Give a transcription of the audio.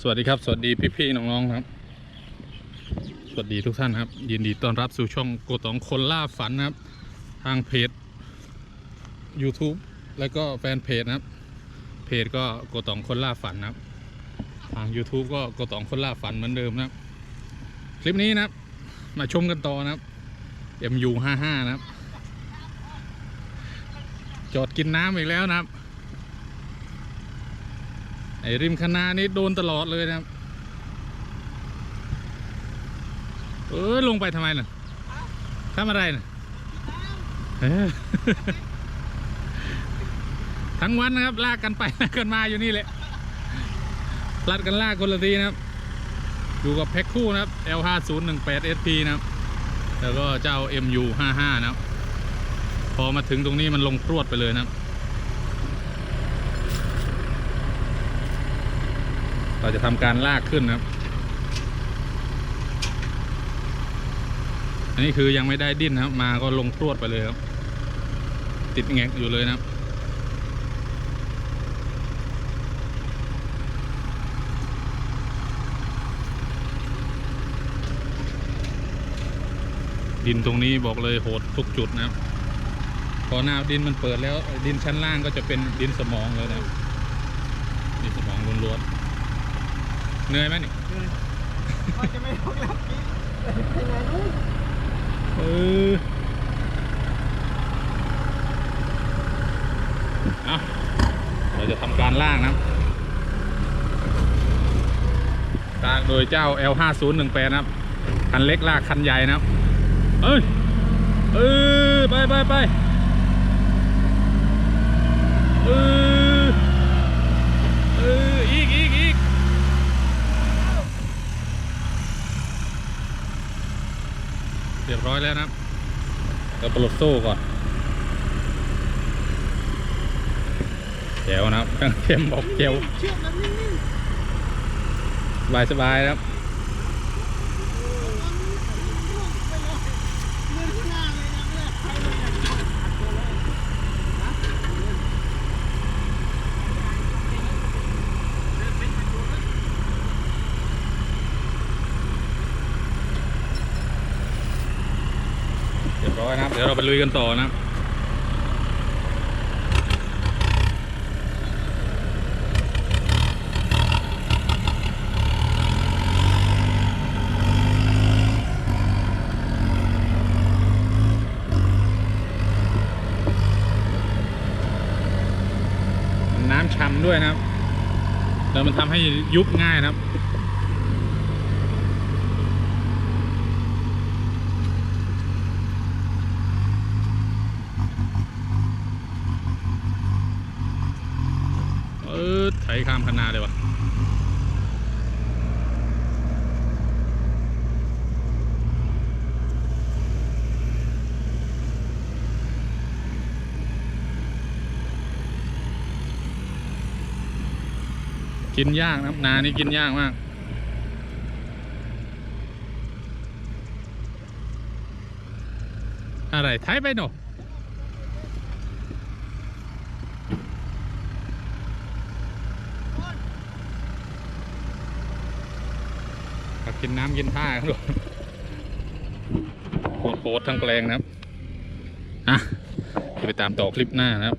สวัสดีครับ สวัสดีพี่ๆน้องๆครับ สวัสดีทุกท่านครับ ยินดีต้อนรับสู่ช่องโกตองคนล่าฝันนะครับ ทางเพจ YouTube แล้วก็แฟนเพจนะครับ เพจก็โกตองคนล่าฝันนะครับ ทาง YouTube ก็โกตองคนล่าฝันเหมือนเดิมนะครับ คลิปนี้นะครับ มาชมกันต่อนะครับ MU 55 นะครับ จอดกินน้ำอีกแล้วนะครับ ไอ้ริมคณานี่โดนตลอดเลยนะครับ เออลงไปทำไมน่ะทำอะไรน่ะเออทั้งวันนะครับ ลากกันไปลากกันมาอยู่นี่แหละลัดกันลากคนละทีนะครับ อยู่กับแพ็คคู่นะครับ L5018SP นะครับ แล้วก็เจ้า MU55 นะครับ พอมาถึงตรงนี้มันลงพรวดไปเลยนะครับ เราจะทำการลากขึ้นนะครับ อันนี้คือยังไม่ได้ดิ้นนะครับ มาก็ลงพรวดไปเลยครับ ติดแงกอยู่เลยนะครับดินตรงนี้บอกเลยโหดทุกจุดนะครับ พอหน้าดินมันเปิดแล้ว ดินชั้นล่างก็จะเป็นดินสมองเลยนะดินสมองล้วนๆ เหนื่อยไหมนี่มันจะไม่ลงแล้วพี่ไปไหนนู้นเออเอาเราจะทำการล่างนะครับลากโดยเจ้า L5018 นะครับ คันเล็กลากคันใหญ่นะครับ เอ้ย เออไปไปไปเออเอออีกอีกอีกเรียบร้อยแล้วนะครับเราปลดโซ่ก่อนเจ๋วนะครับเครื่องเข็มบอกเจ๋วเชือกมันนิ่งสบายสบายนะครับ ๆเงินข้างหน้าเลยนะไม่ได้ใครเลยนะอัดตัวเลยนะ เร้อยนะครับ เดี๋ยวเราไปลุยกันต่อนะครับน้ำช้ำด้วยนะครับแล้วมันทำให้ยุบง่ายนะครับ เออไถข้ามคันนาเลยวะกินยากนะครับนานี่กินยากมาก อะไรไถไปหนอ ครับกินน้ำกินท่าครับโคตรทั้งแปลงนะครับ อะไปตามต่อคลิปหน้านะครับ